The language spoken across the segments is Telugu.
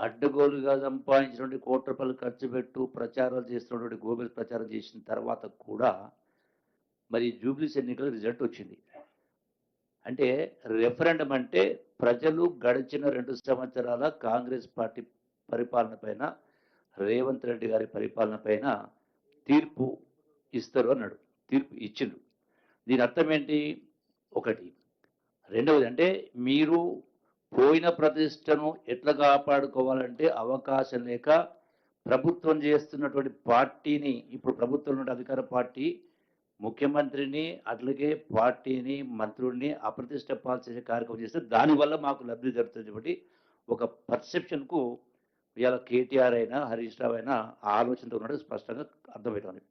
అడ్డగోలుగా సంపాదించినటువంటి కోట్ల రూపాయలు ఖర్చు పెట్టు ప్రచారాలు చేస్తున్నటువంటి గోబెల్స్ ప్రచారం చేసిన తర్వాత కూడా మరి జూబ్లీస్ ఎన్నికల రిజల్ట్ వచ్చింది. అంటే రెఫరెండం అంటే ప్రజలు గడిచిన రెండు సంవత్సరాల కాంగ్రెస్ పార్టీ పరిపాలన పైన రేవంత్ రెడ్డి గారి పరిపాలన పైన తీర్పు ఇస్తారు అన్నాడు. తీర్పు ఇచ్చిండు. దీని అర్థం ఏంటి? ఒకటి. రెండవది అంటే మీరు పోయిన ప్రతిష్టను ఎట్లా కాపాడుకోవాలంటే అవకాశం లేక ప్రభుత్వం చేస్తున్నటువంటి పార్టీని ఇప్పుడు ప్రభుత్వంలో ఉన్న అధికార పార్టీ ముఖ్యమంత్రిని అట్లాగే పార్టీని మంత్రుల్ని అప్రతిష్ట పాల్చేసే కార్యక్రమం చేస్తే దానివల్ల మాకు లబ్ధి జరుగుతుంది కాబట్టి ఒక పర్సెప్షన్కు ఇవాళ కేటీఆర్ అయినా హరీష్ రావు అయినా ఆలోచనతో ఉన్నట్టు స్పష్టంగా అర్థమవుతుంది.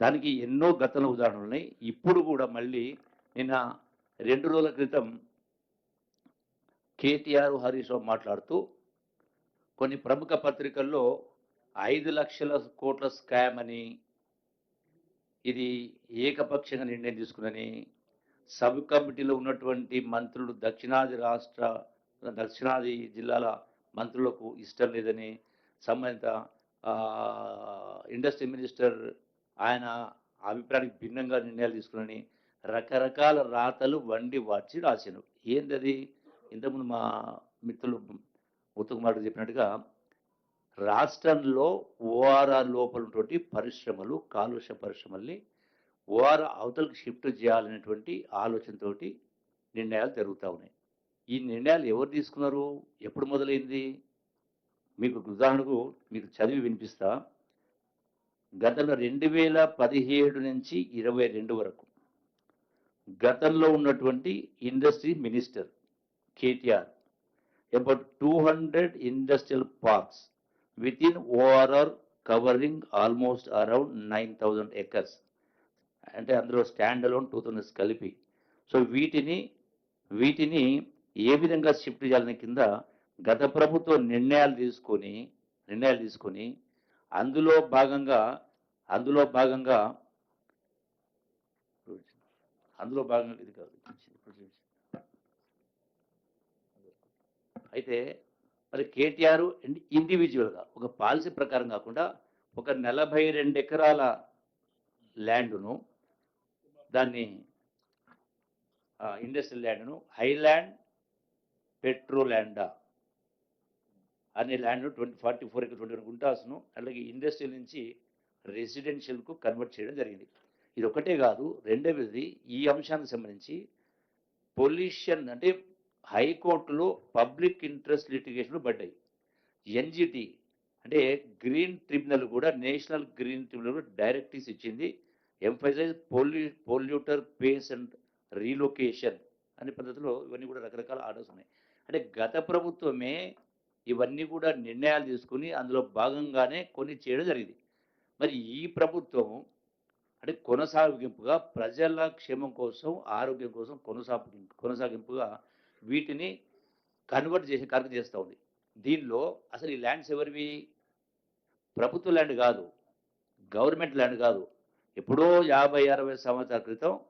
దానికి ఎన్నో గతంలో ఉదాహరణలు ఉన్నాయి. ఇప్పుడు కూడా మళ్ళీ నిన్న రెండు రోజుల క్రితం కేటీఆర్ హరీష్ రావు మాట్లాడుతూ కొన్ని ప్రముఖ పత్రికల్లో ఐదు లక్షల కోట్ల స్కామ్ అని ఇది ఏకపక్షంగా నిర్ణయం తీసుకునని సబ్ కమిటీలో ఉన్నటువంటి మంత్రులు దక్షిణాది రాష్ట్ర దక్షిణాది జిల్లాల మంత్రులకు ఇష్టం లేదని సంబంధిత ఇండస్ట్రీ మినిస్టర్ ఆయన అభిప్రాయానికి భిన్నంగా నిర్ణయాలు తీసుకుని రకరకాల రాతలు వండి వార్చి రాశాను ఏంటది ఇంతకుముందు మా మిత్రులు ఉత్తకుమార్ చెప్పినట్టుగా రాష్ట్రంలో ఓఆర్ఆర్ లోపల ఉన్నటువంటి పరిశ్రమలు కాలుష్య పరిశ్రమల్ని ఓఆర్ అవతలకు షిఫ్ట్ చేయాలనేటువంటి ఆలోచనతోటి నిర్ణయాలు జరుగుతూ ఉన్నాయి. ఈ నిర్ణయాలు ఎవరు తీసుకున్నారు? ఎప్పుడు మొదలైంది? మీకు ఉదాహరణకు మీకు చదివి వినిపిస్తా. గతంలో రెండు వేల పదిహేడు నుంచి ఇరవై రెండు వరకు గతంలో ఉన్నటువంటి industry minister KTR. About two hundred industrial parks within ORR covering almost around nine thousand acres అంటే అందులో స్టాండ్ అలోన్ టూ థౌజండ్స్ కలిపి. సో వీటిని వీటిని ఏ విధంగా షిఫ్ట్ చేయాలని కింద గత ప్రభుత్వం నిర్ణయాలు తీసుకొని నిర్ణయాలు తీసుకొని అందులో భాగంగా అందులో భాగంగా అందులో భాగంగా ఇది కాదు. అయితే మరి కేటీఆర్ ఇండివిజువల్గా ఒక పాలసీ ప్రకారం కాకుండా ఒక నలభై రెండు ఎకరాల ల్యాండ్ను దాన్ని ఇండస్ట్రియల్ ల్యాండ్ను హైలాండ్ పెట్రోల్యాండా అనే land twenty forty four acre twenty one గుంటాస్ను అలాగే ఇండస్ట్రియల్ నుంచి రెసిడెన్షియల్కు కన్వర్ట్ చేయడం జరిగింది. ఇది ఒకటే కాదు రెండవది ఈ అంశానికి సంబంధించి పొల్యూషన్ అంటే హైకోర్టులో పబ్లిక్ ఇంట్రెస్ట్ లిటిగేషన్లు పడ్డాయి. ఎన్జిటి అంటే గ్రీన్ ట్రిబ్యునల్ కూడా నేషనల్ గ్రీన్ ట్రిబ్యునల్ కూడా డైరెక్టివ్స్ ఇచ్చింది. ఎంఫైజైజ్ పొల్యూ పొల్యూటర్ పేస్ అండ్ రీలొకేషన్ అనే పద్ధతిలో ఇవన్నీ కూడా రకరకాల ఆర్డర్స్ ఉన్నాయి. అంటే గత ప్రభుత్వమే ఇవన్నీ కూడా నిర్ణయాలు తీసుకుని అందులో భాగంగానే కొన్ని చేయడం జరిగింది. మరి ఈ ప్రభుత్వం అంటే కొనసాగింపుగా ప్రజల క్షేమం కోసం ఆరోగ్యం కోసం కొనసాగి కొనసాగింపుగా వీటిని కన్వర్ట్ చేసే కార్యక్రమం చేస్తూ ఉంది. దీనిలో అసలు ఈ ల్యాండ్స్ ఎవరివి? ప్రభుత్వ ల్యాండ్ కాదు గవర్నమెంట్ ల్యాండ్ కాదు. ఎప్పుడో యాభై అరవై సంవత్సరాల క్రితం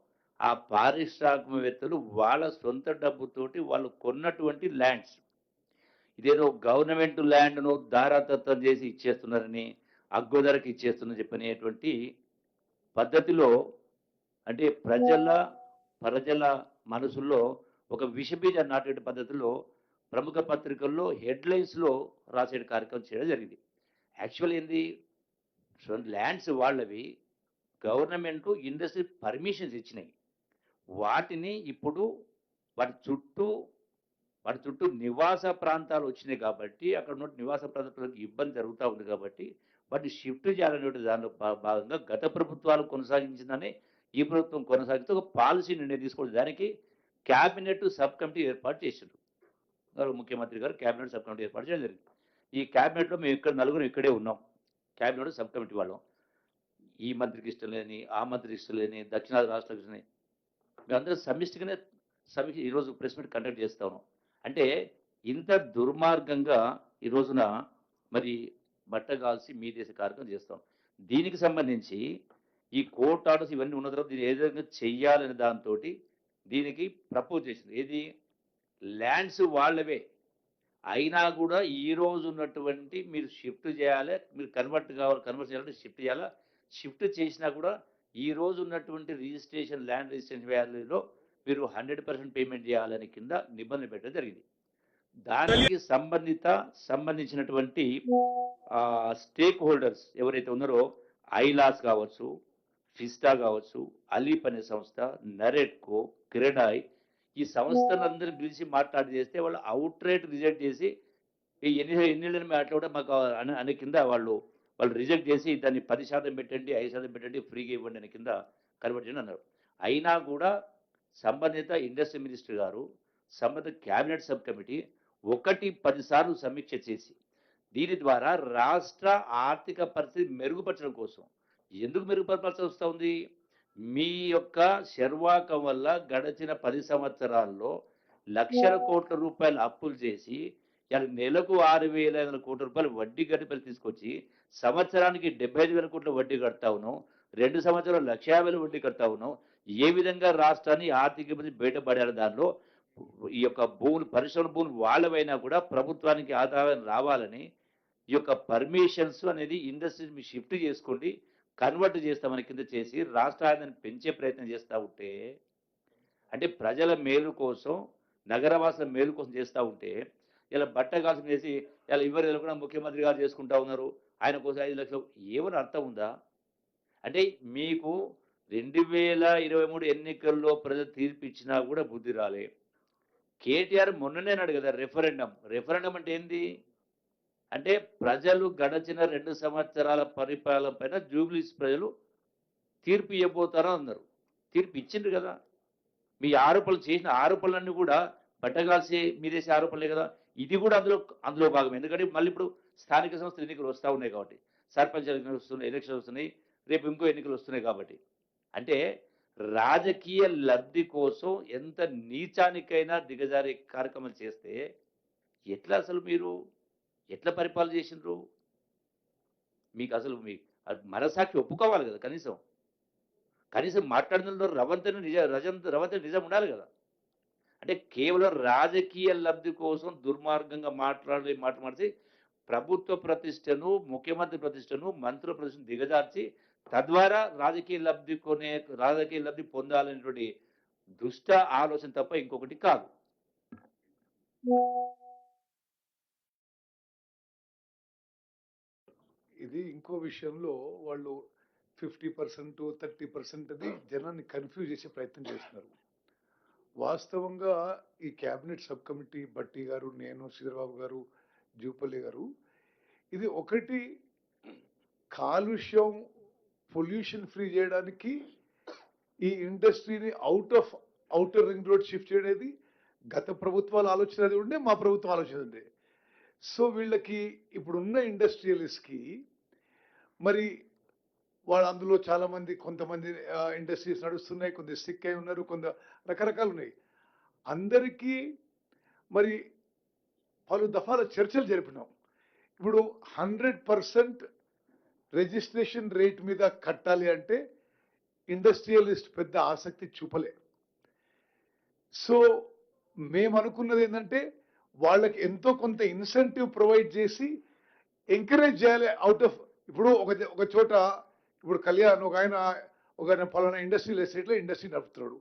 ఆ పారిశ్రామికవేత్తలు వాళ్ళ సొంత డబ్బుతోటి వాళ్ళు కొన్నటువంటి ల్యాండ్స్. ఇదేదో గవర్నమెంట్ ల్యాండ్ను దారాతత్వం చేసి ఇచ్చేస్తున్నారని అగ్గుధరకు ఇచ్చేస్తున్నారని చెప్పనేటువంటి పద్ధతిలో అంటే ప్రజల ప్రజల మనసుల్లో ఒక విషబీజ నాటే పద్ధతిలో ప్రముఖ పత్రికల్లో హెడ్లైన్స్లో రాసే కార్యక్రమం చేయడం జరిగింది. యాక్చువల్ ఏంది? ల్యాండ్స్ వాళ్ళవి గవర్నమెంట్ ఇండస్ట్రీ పర్మిషన్స్ ఇచ్చినాయి. వాటిని ఇప్పుడు వాటి చుట్టూ వాటి చుట్టూ నివాస ప్రాంతాలు వచ్చినాయి కాబట్టి అక్కడ ఉన్న నివాస ప్రాంతాలకు ఇబ్బంది జరుగుతూ ఉంది కాబట్టి వాటిని షిఫ్ట్ చేయాలనే దానిలో భా- భాగంగా గత ప్రభుత్వాలు కొనసాగించిందని ఈ ప్రభుత్వం కొనసాగితే ఒక పాలసీ నిర్ణయం తీసుకోవడం దానికి క్యాబినెట్ సబ్ కమిటీ ఏర్పాటు చేశారు ముఖ్యమంత్రి గారు క్యాబినెట్ సబ్ కమిటీ ఏర్పాటు చేయడం జరిగింది. ఈ క్యాబినెట్లో మేము ఇక్కడ నలుగురు ఇక్కడే ఉన్నాం. క్యాబినెట్ సబ్ కమిటీ వాళ్ళం. ఈ మంత్రికి ఇష్టం లేని ఆ మంత్రికి ఇష్టం లేని దక్షిణాది రాష్ట్రాలకు ఇష్టం లేని మేమందరం సమిష్టిగానే సమీక్ష ఈరోజు ప్రెస్ మీట్ కండక్ట్ చేస్తా ఉన్నాం. అంటే ఇంత దుర్మార్గంగా ఈ రోజున మరి బట్టగాల్సి మీ దేశ కార్యక్రమం చేస్తాం దీనికి సంబంధించి ఈ కోర్ట్ ఆర్డర్స్ ఇవన్నీ ఉన్న తర్వాత దీన్ని ఏ విధంగా చెయ్యాలనే దాంతో దీనికి ప్రపోజ్ చేసింది. ఏది? ల్యాండ్స్ వాళ్ళవే. అయినా కూడా ఈ రోజు ఉన్నటువంటి మీరు షిఫ్ట్ చేయాలి మీరు కన్వర్ట్ కావాలి కన్వర్ట్ చేయాలంటే షిఫ్ట్ చేయాలా? షిఫ్ట్ చేసినా కూడా ఈ రోజు ఉన్నటువంటి రిజిస్ట్రేషన్ ల్యాండ్ రిజిస్ట్రేషన్ వ్యాల్యూలో మీరు హండ్రెడ్ పర్సెంట్ పేమెంట్ చేయాలని కింద నిబంధన పెట్టడం జరిగింది. దానికి సంబంధిత సంబంధించినటువంటి స్టేక్ హోల్డర్స్ ఎవరైతే ఉన్నారో ఐలాస్ కావచ్చు ఫిస్టా కావచ్చు అలీప్ అనే సంస్థ నరెట్కో క్రెడాయ్ ఈ సంస్థలందరినీ పిలిచి మాట్లాడి చేస్తే వాళ్ళు అవుట్ రేట్ రిజెక్ట్ చేసి ఎన్ని ఎన్ని మాట్లాడ మాకు అనే అనే కింద వాళ్ళు వాళ్ళు రిజెక్ట్ చేసి దాన్ని పది శాతం పెట్టండి ఐదు శాతం పెట్టండి ఫ్రీగా ఇవ్వండి అనే కింద కన్వర్ట్ చేయండి అన్నారు. అయినా కూడా సంబంధిత ఇండస్ట్రీ మినిస్టర్ గారు సంబంధిత క్యాబినెట్ సబ్ కమిటీ ఒకటి పదిసార్లు సమీక్ష చేసి దీని ద్వారా రాష్ట్ర ఆర్థిక పరిస్థితి మెరుగుపరచడం కోసం ఎందుకు మెరుగుపరచాల్సి వస్తూ ఉంది? మీ యొక్క శర్వాకం వల్ల గడిచిన పది సంవత్సరాల్లో లక్షల కోట్ల రూపాయలు అప్పులు చేసి ఇలా నెలకు ఆరు వేల ఐదు వందల కోట్ల రూపాయలు వడ్డీ గడిపలు తీసుకొచ్చి సంవత్సరానికి డెబ్బై ఐదు వేల కోట్ల వడ్డీ కడతా ఉన్నాం రెండు సంవత్సరాలు లక్ష యాభై వేల వడ్డీ కడతా ఉన్నాం ఏ విధంగా రాష్ట్రాన్ని ఆర్థిక ఇబ్బంది బయటపడాలి దానిలో? ఈ యొక్క భూములు పరిశ్రమ భూములు వాళ్ళవైనా కూడా ప్రభుత్వానికి ఆదాయం రావాలని ఈ యొక్క పర్మిషన్స్ అనేది ఇండస్ట్రీస్ మీరు షిఫ్ట్ చేసుకోండి. కన్వర్ట్ చేస్తామని కింద చేసి రాష్ట్ర పెంచే ప్రయత్నం చేస్తూ ఉంటే అంటే ప్రజల మేలు కోసం నగరవాసుల మేలు కోసం చేస్తూ ఉంటే ఇలా బట్ట కాల్సిన చేసి ఇలా ఎవరు కూడా ముఖ్యమంత్రి గారు చేసుకుంటా ఉన్నారు ఆయన కోసం ఐదు లక్షలు ఏమని అర్థం ఉందా? అంటే మీకు రెండు వేల ఇరవై మూడు ఎన్నికల్లో ప్రజలు తీర్పు ఇచ్చినా కూడా బుద్ధి రాలే. కేటీఆర్ మొన్ననే అన్నాడు కదా రెఫరెండం. రెఫరెండం అంటే ఏంది? అంటే ప్రజలు గడచిన రెండు సంవత్సరాల పరిపాలన పైన జూబ్లీస్ ప్రజలు తీర్పు ఇవ్వబోతారో అన్నారు. తీర్పు ఇచ్చిండ్రు కదా. మీ ఆరోపణలు చేసిన ఆరోపణలన్నీ కూడా పట్టగాల్సి మీరేసే ఆరోపణలే కదా. ఇది కూడా అందులో అందులో భాగం. ఎందుకంటే మళ్ళీ ఇప్పుడు స్థానిక సంస్థలు ఎన్నికలు వస్తూ ఉన్నాయి కాబట్టి. సర్పంచ్ ఎన్నికలు వస్తున్నాయి ఎలక్షన్ వస్తున్నాయి రేపు ఇంకో ఎన్నికలు వస్తున్నాయి కాబట్టి. అంటే రాజకీయ లబ్ధి కోసం ఎంత నీచానికైనా దిగజారే కార్యక్రమం చేస్తే ఎట్లా అసలు మీరు ఎట్లా పరిపాలన చేసిండ్రు? మీకు అసలు మీ మనసాక్షి ఒప్పుకోవాలి కదా కనీసం. కనీసం మాట్లాడిన రవంతను నిజ రజం రవంతను నిజం ఉండాలి కదా. అంటే కేవలం రాజకీయ లబ్ధి కోసం దుర్మార్గంగా మాట్లాడి మాట్లాడితే ప్రభుత్వ ప్రతిష్టను ముఖ్యమంత్రి ప్రతిష్టను మంత్రుల ప్రతిష్టను దిగజార్చి తద్వారా రాజకీయ లబ్ధి కొనే రాజకీయ లబ్ధి పొందాలనేటువంటి దుష్ట ఆలోచన తప్ప ఇంకొకటి కాదు. ఇది ఇంకో విషయంలో వాళ్ళు ఫిఫ్టీ పర్సెంట్ థర్టీ పర్సెంట్ అది జనాన్ని కన్ఫ్యూజ్ చేసే ప్రయత్నం చేస్తున్నారు. వాస్తవంగా ఈ క్యాబినెట్ సబ్ కమిటీ బట్టి గారు నేను శ్రీధరబాబు గారు జూపల్లి గారు ఇది ఒకటి కాలుష్యం పొల్యూషన్ ఫ్రీ చేయడానికి ఈ ఇండస్ట్రీని out of outer ring road shift చేయడేది. గత ప్రభుత్వాల ఆలోచన అది ఉండే మా ప్రభుత్వం ఆలోచన ఉండే. సో వీళ్ళకి ఇప్పుడున్న ఇండస్ట్రియలిస్ట్కి మరి వాళ్ళు అందులో చాలా మంది కొంతమంది ఇండస్ట్రీస్ నడుస్తున్నాయి కొంత సిక్ అయి ఉన్నారు కొంత రకరకాలు ఉన్నాయి. అందరికీ మరి పలు దఫాల చర్చలు జరిపినాం. ఇప్పుడు హండ్రెడ్ పర్సెంట్ రిజిస్ట్రేషన్ రేట్ మీద కట్టాలి అంటే ఇండస్ట్రియలిస్ట్ పెద్ద ఆసక్తి చూపలే. సో మేము అనుకున్నది ఏంటంటే వాళ్ళకి ఎంతో కొంత ఇన్సెంటివ్ ప్రొవైడ్ చేసి ఎంకరేజ్ చేయాలి అవుట్ ఆఫ్ ఇప్పుడు ఒక ఒక చోట ఇప్పుడు కళ్యాణ్ ఒక ఆయన ఒక ఆయన పలానా ఇండస్ట్రియల్ ఎస్టేట్లో ఇండస్ట్రీ నడుపుతున్నాడు.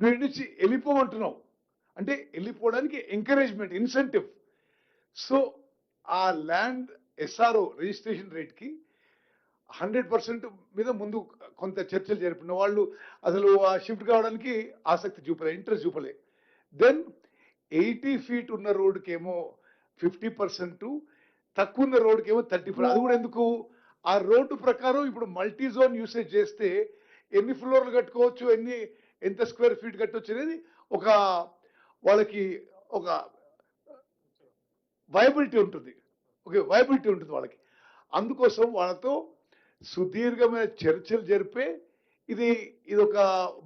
నువ్వు నుంచి వెళ్ళిపోమంటున్నావు. అంటే వెళ్ళిపోవడానికి ఎంకరేజ్మెంట్ ఇన్సెంటివ్ సో ఆ ల్యాండ్ ఎస్ఆర్ఓ రిజిస్ట్రేషన్ రేట్కి హండ్రెడ్ పర్సెంట్ మీద ముందు కొంత చర్చలు జరిపిన వాళ్ళు అసలు ఆ షిఫ్ట్ కావడానికి ఆసక్తి చూపలే ఇంట్రెస్ట్ చూపలే. దెన్ ఎయిటీ ఫీట్ ఉన్న రోడ్డుకేమో ఫిఫ్టీ పర్సెంట్ తక్కువ ఉన్న రోడ్డుకేమో థర్టీ అది కూడా ఎందుకు? ఆ రోడ్డు ప్రకారం ఇప్పుడు మల్టీ జోన్ యూసేజ్ చేస్తే ఎన్ని ఫ్లోర్లు కట్టుకోవచ్చు ఎన్ని ఎంత స్క్వేర్ ఫీట్ కట్టవచ్చు అనేది ఒక వాళ్ళకి ఒక వయబిలిటీ ఉంటుంది. ఓకే వయబిలిటీ ఉంటుంది వాళ్ళకి. అందుకోసం వాళ్ళతో సుదీర్ఘమైన చర్చలు జరిపే ఇది ఇది ఒక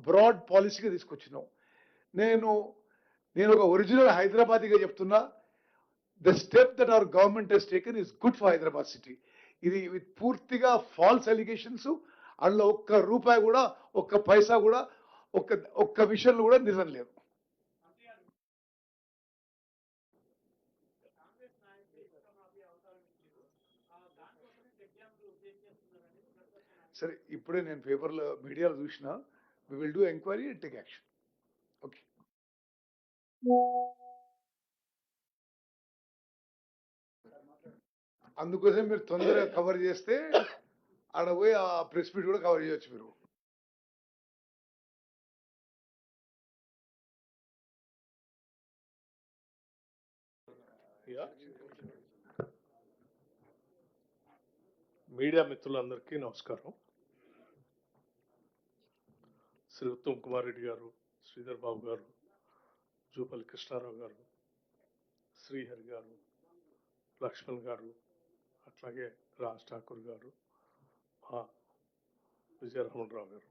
బ్రాడ్ పాలసీగా తీసుకొచ్చినాం. నేను నేను ఒక ఒరిజినల్ హైదరాబాదీగా చెప్తున్నా the step that our government has taken is good for Hyderabad city ఇది విత్ పూర్తిగా ఫాల్స్ ఎలిగేషన్స్ అందులో ఒక్క రూపాయి కూడా ఒక్క పైసా కూడా ఒక్క ఒక్క విషయంలో కూడా నిజం లేదు. సరే ఇప్పుడే నేను పేపర్లో మీడియాలో చూసిన we will do enquiry and take action okay అందుకోసం మీరు తొందరగా కవర్ చేస్తే ఆడ పోయి ఆ ప్రెస్ మీట్ కూడా కవర్ చేయొచ్చు మీరు. మీడియా మిత్రులందరికీ నమస్కారం. శ్రీ ఉత్తమ్ కుమార్ రెడ్డి గారు శ్రీధర్ బాబు గారు జూపల్లి కృష్ణారావు గారు శ్రీహరి గారు లక్ష్మణ్ గారు అట్లాగే రాజ్ ఠాకూర్ గారు మా విజయరమణరావు గారు.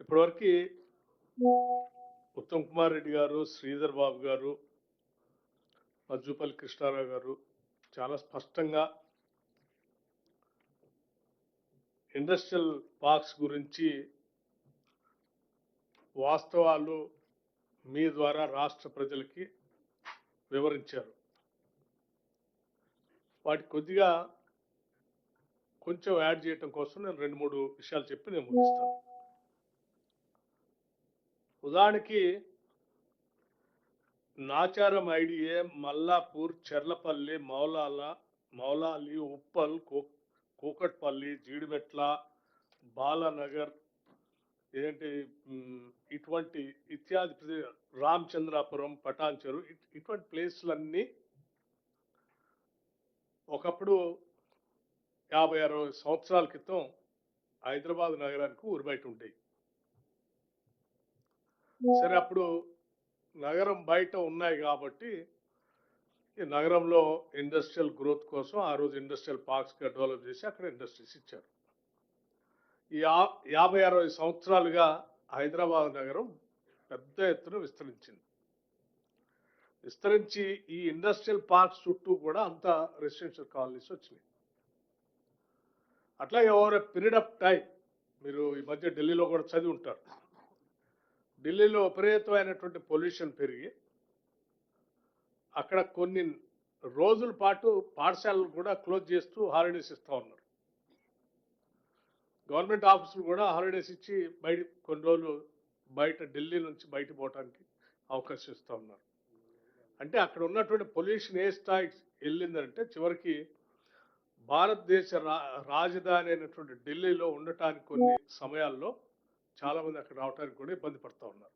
ఇప్పటివరకు ఉత్తమ్ కుమార్ రెడ్డి గారు శ్రీధర్ బాబు గారు మజ్జుపల్లి కృష్ణారావు గారు చాలా స్పష్టంగా ఇండస్ట్రియల్ పార్క్స్ గురించి వాస్తవాలు మీ ద్వారా రాష్ట్ర ప్రజలకి వివరించారు. వాటి కొద్దిగా కొంచెం యాడ్ చేయటం కోసం నేను రెండు మూడు విషయాలు చెప్పి నేను ముగిస్తాను. ఉదాహరణకి నాచారం ఐడిఏ మల్లాపూర్ చెర్లపల్లి మౌలాల మౌలాలి ఉప్పల్ కో కూకట్పల్లి జీడిమెట్ల బాలానగర్ ఏంటి ఇటువంటి ఇత్యాది రామచంద్రాపురం పటాన్చెరు ఇట్- ఇటువంటి ప్లేస్లన్నీ ఒకప్పుడు యాభై అరవై సంవత్సరాల క్రితం హైదరాబాద్ నగరానికి ఊరు బయట ఉండేవి. సరే అప్పుడు నగరం బయట ఉన్నాయి కాబట్టి ఈ నగరంలో ఇండస్ట్రియల్ గ్రోత్ కోసం ఆ రోజు ఇండస్ట్రియల్ పార్క్స్గా డెవలప్ చేసి అక్కడ ఇండస్ట్రీస్ ఇచ్చారు. ఈ యాభై అరవై సంవత్సరాలుగా హైదరాబాద్ నగరం పెద్ద ఎత్తున విస్తరించింది. విస్తరించి ఈ ఇండస్ట్రియల్ పార్క్స్ చుట్టూ కూడా అంతా రెసిడెన్షియల్ కాలనీస్ వచ్చినాయి. అట్లాగే ఓవర్ పీరియడ్ ఆఫ్ టైం మీరు ఈ మధ్య ఢిల్లీలో కూడా చదివి ఉంటారు. ఢిల్లీలో విపరీతమైనటువంటి పొల్యూషన్ పెరిగి అక్కడ కొన్ని రోజుల పాటు పాఠశాలలు కూడా క్లోజ్ చేస్తూ హాలిడేస్ ఇస్తూ ఉన్నారు. గవర్నమెంట్ ఆఫీసులు కూడా హాలిడేస్ ఇచ్చి బయట కొన్ని రోజులు బయట ఢిల్లీ నుంచి బయట పోవడానికి అవకాశం ఇస్తూ ఉన్నారు. అంటే అక్కడ ఉన్నటువంటి పొల్యూషన్ ఏ స్థాయికి వెళ్ళిందంటే చివరికి భారతదేశ రా రాజధాని అయినటువంటి ఢిల్లీలో ఉండటానికి కొన్ని సమయాల్లో చాలా మంది అక్కడ రావడానికి కూడా ఇబ్బంది పడుతూ ఉన్నారు.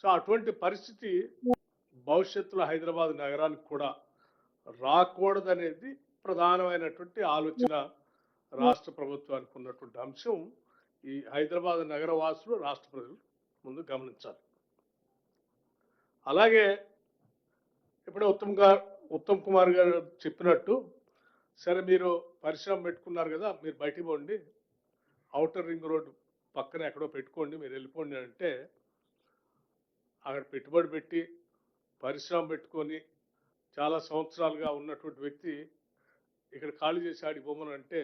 సో అటువంటి పరిస్థితి భవిష్యత్తులో హైదరాబాద్ నగరానికి కూడా రాకూడదనేది ప్రధానమైనటువంటి ఆలోచన రాష్ట్ర ప్రభుత్వానికి ఉన్నటువంటి అంశం. ఈ హైదరాబాద్ నగర వాసులు రాష్ట్ర ప్రజలు ముందు గమనించాలి. అలాగే ఇప్పుడే ఉత్తమ్ గారు ఉత్తమ్ కుమార్ గారు చెప్పినట్టు సరే మీరు పరిశ్రమ పెట్టుకున్నారు కదా మీరు బయటికి పోండి. అవుటర్ రింగ్ రోడ్డు పక్కన ఎక్కడో పెట్టుకోండి మీరు వెళ్ళిపోండి అంటే అక్కడ పెట్టుబడి పెట్టి పరిశ్రమ పెట్టుకొని చాలా సంవత్సరాలుగా ఉన్నటువంటి వ్యక్తి ఇక్కడ ఖాళీ చేసి ఆడిపోమని బొమ్మను అంటే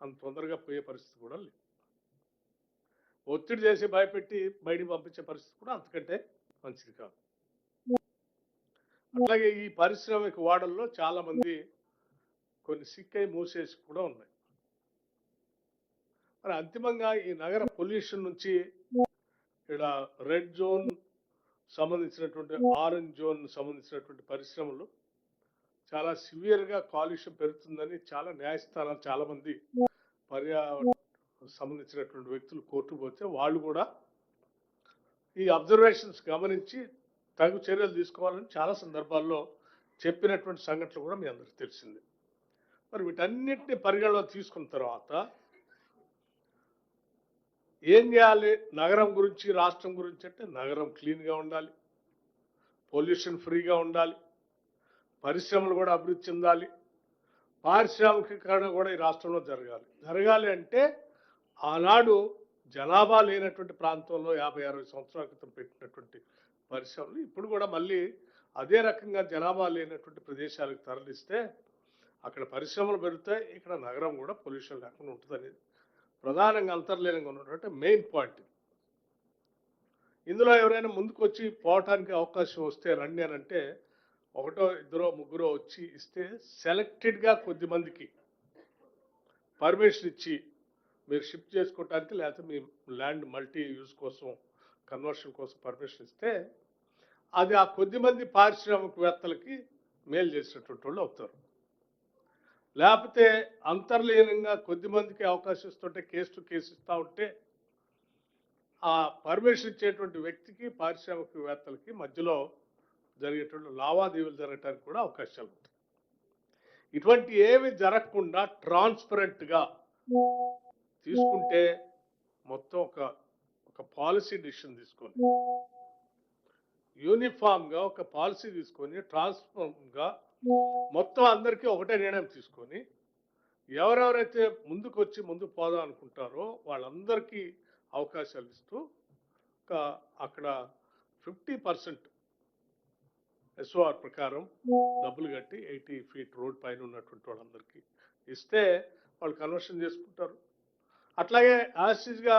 అంత తొందరగా పోయే పరిస్థితి కూడా లేదు. ఒత్తిడి చేసి భయపెట్టి బయటికి పంపించే పరిస్థితి కూడా అంతకంటే మంచిది కాదు. అలాగే ఈ పారిశ్రామిక వాడల్లో చాలా మంది కొన్ని సిక్కై మూసేసి కూడా ఉన్నాయి. మరి అంతిమంగా ఈ నగర పొల్యూషన్ నుంచి ఇక్కడ రెడ్ జోన్ సంబంధించినటువంటి ఆరెంజ్ జోన్ సంబంధించినటువంటి పరిశ్రమలు చాలా సివియర్గా కాలుష్యం పెరుగుతుందని చాలా న్యాయస్థానాలు చాలా మంది పర్యావరణ సంబంధించినటువంటి వ్యక్తులు కోర్టు పోతే వాళ్ళు కూడా ఈ అబ్జర్వేషన్స్ గమనించి తగు చర్యలు తీసుకోవాలని చాలా సందర్భాల్లో చెప్పినటువంటి సంఘటనలు కూడా మీ అందరికీ తెలిసింది. మరి వీటన్నిటిని పరిగణలో తీసుకున్న తర్వాత ఏం చేయాలి? నగరం గురించి రాష్ట్రం గురించి అంటే నగరం క్లీన్గా ఉండాలి. పొల్యూషన్ ఫ్రీగా ఉండాలి. పరిశ్రమలు కూడా అభివృద్ధి చెందాలి. పారిశ్రామికీకరణ కూడా ఈ రాష్ట్రంలో జరగాలి. జరగాలి అంటే ఆనాడు జనాభా లేనటువంటి ప్రాంతంలో యాభై అరవై సంవత్సరాల క్రితం పెట్టినటువంటి పరిశ్రమలు ఇప్పుడు కూడా మళ్ళీ అదే రకంగా జనాభా లేనటువంటి ప్రదేశాలకు తరలిస్తే అక్కడ పరిశ్రమలు పెరుగుతాయి ఇక్కడ నగరం కూడా పొల్యూషన్ లేకుండా ఉంటుంది అనేది ప్రధానంగా అంతర్లీనంగా ఉన్నటువంటి మెయిన్ పాయింట్. ఇందులో ఎవరైనా ముందుకు వచ్చి పోవటానికి అవకాశం వస్తే రండి అని అంటే ఒకటో ఇద్దరో ముగ్గురో వచ్చి ఇస్తే సెలెక్టెడ్గా కొద్ది మందికి పర్మిషన్ ఇచ్చి మీరు షిఫ్ట్ చేసుకోవటానికి లేకపోతే మీ ల్యాండ్ మల్టీ యూజ్ కోసం కన్వర్షన్ కోసం పర్మిషన్ ఇస్తే అది ఆ కొద్ది మంది పారిశ్రామికవేత్తలకి మేలు చేసినటువంటి వాళ్ళు అవుతారు. లేకపోతే అంతర్లీనంగా కొద్ది మందికి అవకాశం ఇస్తుంటే కేసు టు కేసు ఇస్తూ ఉంటే ఆ పర్మిషన్ ఇచ్చేటువంటి వ్యక్తికి పారిశ్రామికవేత్తలకి మధ్యలో జరిగేటువంటి లావాదేవీలు జరగటానికి కూడా అవకాశాలు ఉంటాయి. ఇటువంటి ఏవి జరగకుండా ట్రాన్స్పరెంట్గా తీసుకుంటే మొత్తం ఒక ఒక పాలసీ డిసిషన్ తీసుకొని యూనిఫామ్గా ఒక పాలసీ తీసుకొని ట్రాన్స్ఫార్మ్గా మొత్తం అందరికీ ఒకటే నిర్ణయం తీసుకొని ఎవరెవరైతే ముందుకు వచ్చి ముందుకు పోదాం అనుకుంటారో వాళ్ళందరికీ అవకాశాలు ఇస్తూ ఒక అక్కడ ఫిఫ్టీ పర్సెంట్ ఎస్ఓఆర్ ప్రకారం డబ్బులు కట్టి ఎయిటీ ఫీట్ రోడ్ పైన ఉన్నటువంటి వాళ్ళందరికీ ఇస్తే వాళ్ళు కన్వర్షన్ చేసుకుంటారు. అట్లాగే యాసిడ్గా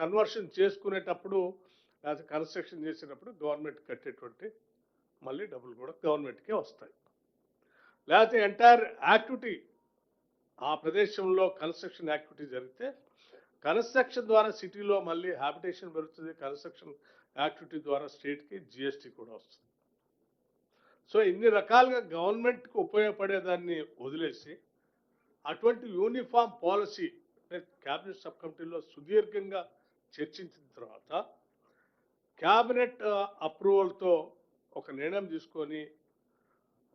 కన్వర్షన్ చేసుకునేటప్పుడు లేకపోతే కన్స్ట్రక్షన్ చేసేటప్పుడు గవర్నమెంట్ కట్టేటువంటి మళ్ళీ డబ్బులు కూడా గవర్నమెంట్కే వస్తాయి. లేకపోతే ఎంటైర్ యాక్టివిటీ ఆ ప్రదేశంలో కన్స్ట్రక్షన్ యాక్టివిటీ జరిగితే కన్స్ట్రక్షన్ ద్వారా సిటీలో మళ్ళీ హ్యాబిటేషన్ పెరుగుతుంది కన్స్ట్రక్షన్ యాక్టివిటీ ద్వారా స్టేట్కి జిఎస్టీ కూడా వస్తుంది. సో ఇన్ని రకాలుగా గవర్నమెంట్కి ఉపయోగపడేదాన్ని వదిలేసి అటువంటి యూనిఫామ్ పాలసీ క్యాబినెట్ సబ్ కమిటీలో సుదీర్ఘంగా చర్చించిన తర్వాత క్యాబినెట్ అప్రూవల్తో ఒక నిర్ణయం తీసుకొని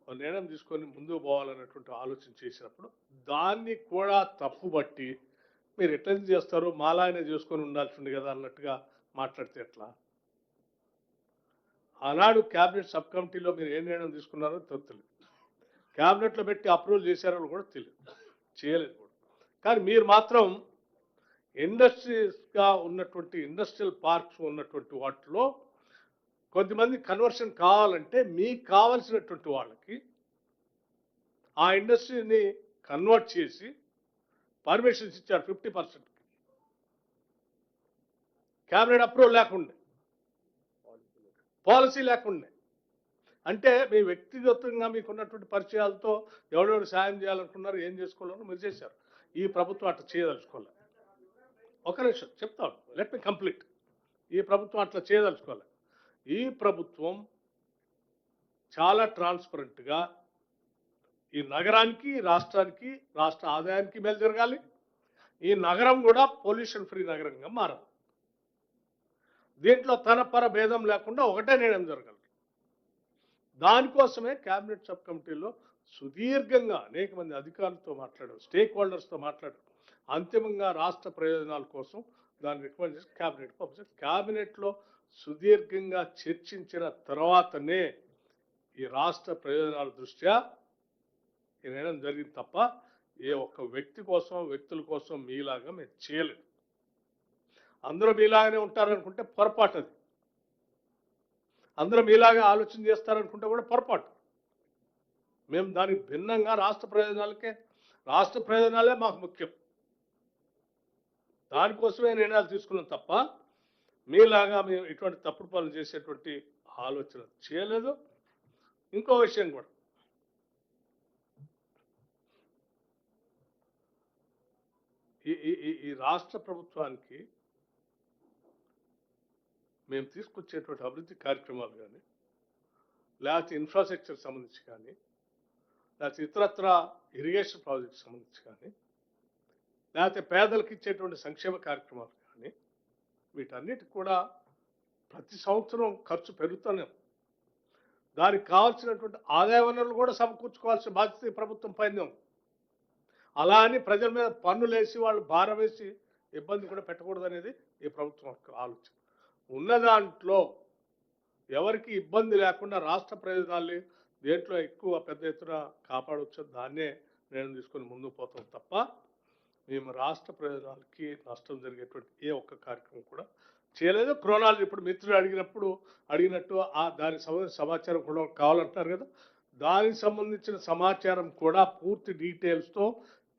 ఒక నిర్ణయం తీసుకొని ముందుకు పోవాలన్నటువంటి ఆలోచన చేసినప్పుడు దాన్ని కూడా తప్పుబట్టి మీరు ఎట్లా చేస్తారు మాలాయన చేసుకొని ఉండాల్సింది కదా అన్నట్టుగా మాట్లాడితే ఎట్లా? ఆనాడు క్యాబినెట్ సబ్ కమిటీలో మీరు ఏ నిర్ణయం తీసుకున్నారో తెలియదు క్యాబినెట్లో పెట్టి అప్రూవల్ చేశారో కూడా తెలియదు చేయలేదు కూడా. కానీ మీరు మాత్రం ఇండస్ట్రీస్గా ఉన్నటువంటి ఇండస్ట్రియల్ పార్క్స్ ఉన్నటువంటి వాటిలో కొద్దిమంది కన్వర్షన్ కావాలంటే మీకు కావలసినటువంటి వాళ్ళకి ఆ ఇండస్ట్రీని కన్వర్ట్ చేసి పర్మిషన్స్ ఇచ్చారు ఫిఫ్టీ పర్సెంట్ క్యాబినెట్ అప్రూవల్ లేకుండా. పాలసీ లేకుండా. అంటే మీ వ్యక్తిగతంగా మీకున్నటువంటి పరిచయాలతో ఎవరెవరు సాయం చేయాలనుకున్నారు ఏం చేసుకోవాలని మీరు చేశారు. ఈ ప్రభుత్వం అట్లా చేయదలుచుకోలేదు ఒక నిమిషం చెప్తాను లెట్ మీ కంప్లీట్ ఈ ప్రభుత్వం అట్లా చేయదలుచుకోవాలి ఈ ప్రభుత్వం చాలా ట్రాన్స్పరెంట్గా ఈ నగరానికి రాష్ట్రానికి రాష్ట్ర ఆదాయానికి మేలు జరగాలి. ఈ నగరం కూడా పొల్యూషన్ ఫ్రీ నగరంగా మారాలి. దీంట్లో తన పర భేదం లేకుండా ఒకటే నిర్ణయం జరగాలి. దానికోసమే కేబినెట్ సబ్ కమిటీలో సుదీర్ఘంగా అనేక మంది అధికారులతో మాట్లాడారు స్టేక్ హోల్డర్స్తో మాట్లాడారు. అంతిమంగా రాష్ట్ర ప్రయోజనాల కోసం దాన్ని రికమెండ్ చేసి క్యాబినెట్ పంపించారు క్యాబినెట్లో సుదీర్ఘంగా చర్చించిన తర్వాతనే ఈ రాష్ట్ర ప్రయోజనాల దృష్ట్యా ఈ జరిగింది తప్ప ఏ ఒక్క వ్యక్తి కోసం వ్యక్తుల కోసం మీలాగా మేము చేయలేదు. అందరూ మీలాగానే ఉంటారనుకుంటే పొరపాటు అది. అందరూ మీలాగా ఆలోచన చేస్తారనుకుంటే కూడా పొరపాటు. మేము దానికి భిన్నంగా రాష్ట్ర ప్రయోజనాలకే రాష్ట్ర ప్రయోజనాలే మాకు ముఖ్యం. దానికోసమే నిర్ణయాలు తీసుకున్నాం తప్ప మీలాగా మేము ఇటువంటి తప్పుడు పనులు చేసేటువంటి ఆలోచన చేయలేదు. ఇంకో విషయం కూడా. ఈ ఈ- ఈ రాష్ట్ర ప్రభుత్వానికి మేము తీసుకొచ్చేటువంటి అభివృద్ధి కార్యక్రమాలు కానీ లేకపోతే ఇన్ఫ్రాస్ట్రక్చర్ సంబంధించి కానీ లేకపోతే ఇతరత్ర ఇరిగేషన్ ప్రాజెక్ట్ సంబంధించి కానీ లేకపోతే పేదలకు ఇచ్చేటువంటి సంక్షేమ కార్యక్రమాలు కానీ వీటన్నిటి కూడా ప్రతి సంవత్సరం ఖర్చు పెరుగుతూనే దానికి కావాల్సినటువంటి ఆదాయ వనరులు కూడా సమకూర్చుకోవాల్సిన బాధ్యత ఈ ప్రభుత్వం పైన అలా అని ప్రజల మీద పన్నులు వేసి వాళ్ళు భారం వేసి ఇబ్బంది కూడా పెట్టకూడదు అనేది ఈ ప్రభుత్వం ఆలోచన. ఉన్న దాంట్లో ఎవరికి ఇబ్బంది లేకుండా రాష్ట్ర ప్రయోజనాల్ని దేంట్లో ఎక్కువ పెద్ద ఎత్తున కాపాడవచ్చు దాన్నే నేను తీసుకొని ముందుకు పోతాం తప్ప మేము రాష్ట్ర ప్రయోజనాలకి నష్టం జరిగేటువంటి ఏ ఒక్క కార్యక్రమం కూడా చేయలేదు. క్రోనాలు ఇప్పుడు మిత్రులు అడిగినప్పుడు అడిగినట్టు ఆ దానికి సంబంధించిన సమాచారం కూడా కావాలంటున్నారు కదా. దానికి సంబంధించిన సమాచారం కూడా పూర్తి డీటెయిల్స్తో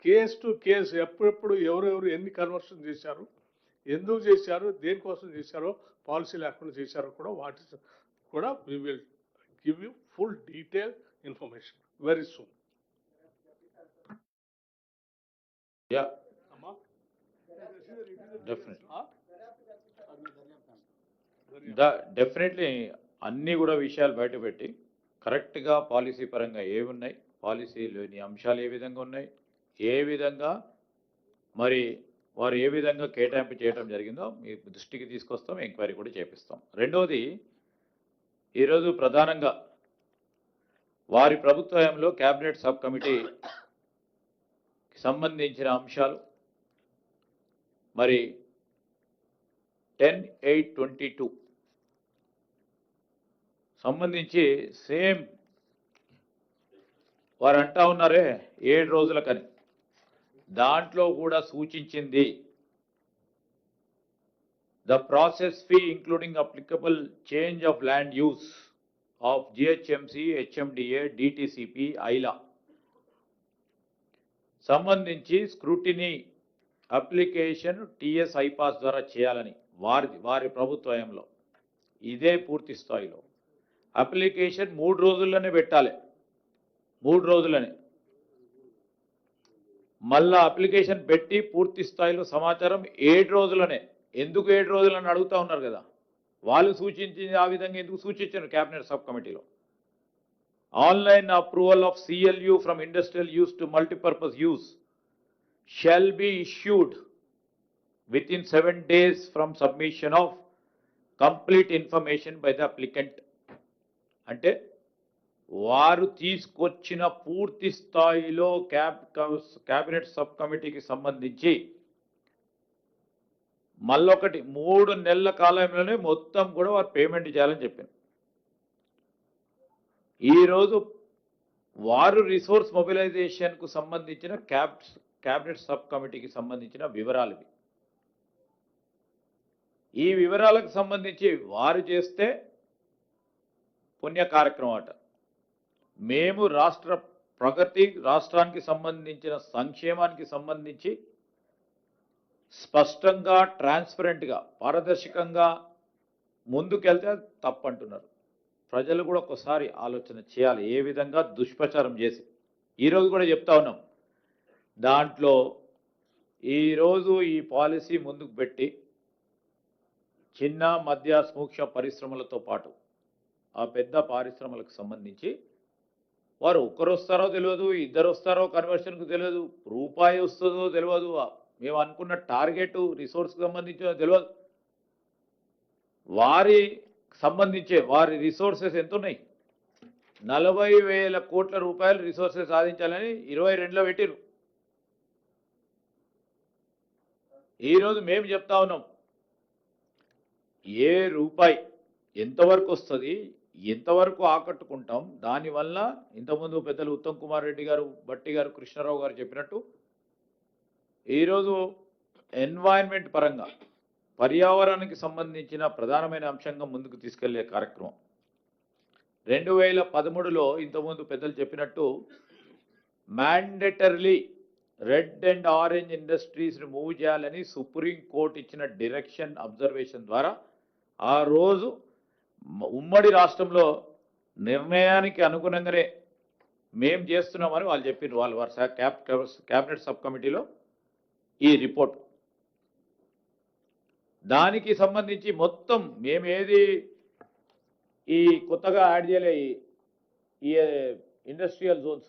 కేస్ టు కేసు ఎప్పుడెప్పుడు ఎవరెవరు ఎన్ని కన్వర్షన్ చేశారు ఎందుకు చేశారు దేనికోసం చేశారో పాలసీ లేకుండా చేశారో కూడా వాటి కూడా we will give you full detail information very soon yeah Amma? Definite Huh? Definitely అన్ని కూడా విషయాలు బయటపెట్టి కరెక్ట్గా పాలసీ పరంగా ఏవి ఉన్నాయి పాలసీలోని అంశాలు ఏ విధంగా ఉన్నాయి? ఏ విధంగా మరి వారు ఏ విధంగా కేటాయింపు చేయడం జరిగిందో మీ దృష్టికి తీసుకొస్తాం ఎంక్వైరీ కూడా చేపిస్తాం. రెండవది ఈరోజు ప్రధానంగా వారి ప్రభుత్వంలో కేబినెట్ సబ్ కమిటీ సంబంధించిన అంశాలు. మరి టెన్ ఎయిట్ ట్వంటీ టూ సంబంధించి సేమ్ వారు అంటా ఉన్నారే ఏడు రోజులకని. దాంట్లో కూడా సూచించింది the process fee including applicable change of land use of GHMC HMDA DTCP ఐలా సంబంధించి స్క్రూటినీ అప్లికేషన్ టీఎస్ ఐపాస్ ద్వారా చేయాలని వారి వారి ప్రభుత్వంలో ఇదే పూర్తి స్థాయిలో. అప్లికేషన్ మూడు రోజుల్లోనే పెట్టాలి. మూడు రోజులనే మళ్ళా అప్లికేషన్ పెట్టి పూర్తి స్థాయిలో సమాచారం ఏడు రోజులనే ఎందుకు ఏడు రోజులని అడుగుతా ఉన్నారు కదా? వాళ్ళు సూచించింది ఆ విధంగా ఎందుకు సూచించారు కేబినెట్ సబ్ కమిటీలో? Online approval of CLU from industrial use to multipurpose use shall be issued within seven days from submission of complete information by the applicant అంటే వారు తీసుకొచ్చిన పూర్తి స్థాయిలో క్యాబ్ క్యాబినెట్ సబ్ కమిటీకి సంబంధించి మళ్ళొకటి మూడు నెలల కాలంలోనే మొత్తం కూడా వారు పేమెంట్ చేయాలని చెప్పాను ఈరోజు వారు రిసోర్స్ మొబిలైజేషన్కు సంబంధించిన క్యాబ్ క్యాబినెట్ సబ్ కమిటీకి సంబంధించిన వివరాలు ఈ వివరాలకు సంబంధించి వారు చేస్తే పుణ్య కార్యక్రమం అట. మేము రాష్ట్ర ప్రగతి రాష్ట్రానికి సంబంధించిన సంక్షేమానికి సంబంధించి స్పష్టంగా ట్రాన్స్పరెంట్గా పారదర్శకంగా ముందుకెళ్తే తప్పంటున్నారు. ప్రజలు కూడా ఒకసారి ఆలోచన చేయాలి ఏ విధంగా దుష్ప్రచారం చేసి. ఈరోజు కూడా చెప్తా ఉన్నాం. దాంట్లో ఈరోజు ఈ పాలసీ ముందుకు పెట్టి చిన్న మధ్య సూక్ష్మ పరిశ్రమలతో పాటు ఆ పెద్ద పరిశ్రమలకు సంబంధించి వారు ఒక్కరు వస్తారో తెలియదు ఇద్దరు వస్తారో కన్వర్షన్కు తెలియదు రూపాయి వస్తుందో తెలియదు మేము అనుకున్న టార్గెట్ రిసోర్స్కి సంబంధించిన తెలియదు. వారి సంబంధించే వారి రిసోర్సెస్ ఎంత ఉన్నాయి నలభై వేల కోట్ల రూపాయలు రిసోర్సెస్ సాధించాలని ఇరవై రెండులో పెట్టిరు ఈరోజు మేము చెప్తా ఉన్నాం ఏ రూపాయి ఎంతవరకు వస్తుంది ఎంతవరకు ఆకట్టుకుంటాం దానివల్ల ఇంతకుముందు పెద్దలు ఉత్తమ్ కుమార్ రెడ్డి గారు బట్టి గారు కృష్ణారావు గారు చెప్పినట్టు ఈరోజు ఎన్వైరన్మెంట్ పరంగా పర్యావరణానికి సంబంధించిన ప్రధానమైన అంశంగా ముందుకు తీసుకెళ్ళే కార్యక్రమం. రెండు వేల పదమూడులో ఇంతకుముందు పెద్దలు చెప్పినట్టు మ్యాండేటర్లీ రెడ్ అండ్ ఆరెంజ్ ఇండస్ట్రీస్ని మూవ్ చేయాలని సుప్రీంకోర్టు ఇచ్చిన డిరెక్షన్ అబ్జర్వేషన్ ద్వారా ఆ రోజు ఉమ్మడి రాష్ట్రంలో నిర్ణయానికి అనుగుణంగానే మేం చేస్తున్నామని వాళ్ళు చెప్పారు వాళ్ళు వారి క్యాబ్ క్యాబినెట్ సబ్ కమిటీలో ఈ రిపోర్ట్. దానికి సంబంధించి మొత్తం మేమేది ఈ కొత్తగా యాడ్ చేయలే ఈ- ఇండస్ట్రియల్ జోన్స్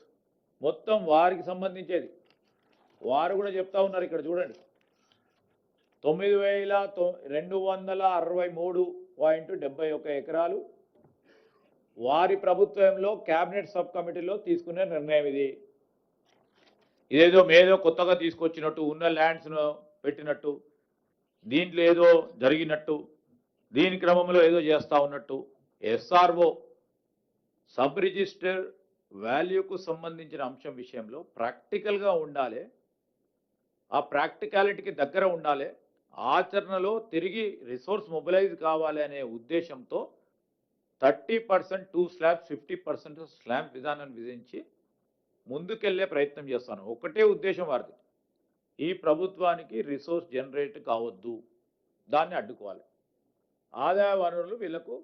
మొత్తం వారికి సంబంధించేది. వారు కూడా చెప్తా ఉన్నారు ఇక్కడ చూడండి. తొమ్మిది వేల తొ రెండు వందల అరవై మూడు పాయింట్ డెబ్బై ఒక ఎకరాలు వారి ప్రభుత్వంలో క్యాబినెట్ సబ్ కమిటీలో తీసుకునే నిర్ణయం ఇది. ఇదేదో మేదో కొత్తగా తీసుకొచ్చినట్టు ఉన్న ల్యాండ్స్ను పెట్టినట్టు దీంట్లో ఏదో జరిగినట్టు దీని క్రమంలో ఏదో చేస్తూ ఉన్నట్టు ఎస్ఆర్ఓ సబ్ రిజిస్టర్ వాల్యూకు సంబంధించిన అంశం విషయంలో ప్రాక్టికల్గా ఉండాలి. ఆ ప్రాక్టికాలిటీకి దగ్గర ఉండాలి. ఆచరణలో తిరిగి రిసోర్స్ మొబిలైజ్ కావాలి అనే ఉద్దేశంతో thirty percent two slab fifty percent slab విధానాన్ని విధించి ముందుకెళ్ళే ప్రయత్నం చేస్తాను. ఒకటే ఉద్దేశం వారిది. ఈ ప్రభుత్వానికి రిసోర్స్ జనరేట్ కావద్దు. దాన్ని అడ్డుకోవాలి. ఆదాయ వనరులు వీళ్ళకు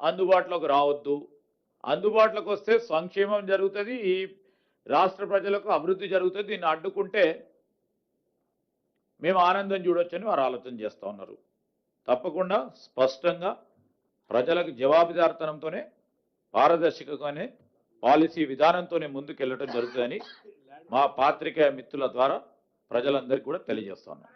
అందుబాటులోకి రావద్దు. అందుబాటులోకి వస్తే సంక్షేమం జరుగుతుంది ఈ రాష్ట్ర ప్రజలకు అభివృద్ధి జరుగుతుంది. దీన్ని అడ్డుకుంటే మేము ఆనందం చూడొచ్చని వారు ఆలోచన చేస్తూ ఉన్నారు. తప్పకుండా స్పష్టంగా ప్రజలకు జవాబుదారితనంతోనే పారదర్శకంగానే పాలసీ విధానంతోనే ముందుకెళ్ళటం జరుగుతుందని మా పాత్రికేయ మిత్రుల ద్వారా ప్రజలందరికీ కూడా తెలియజేస్తున్నాం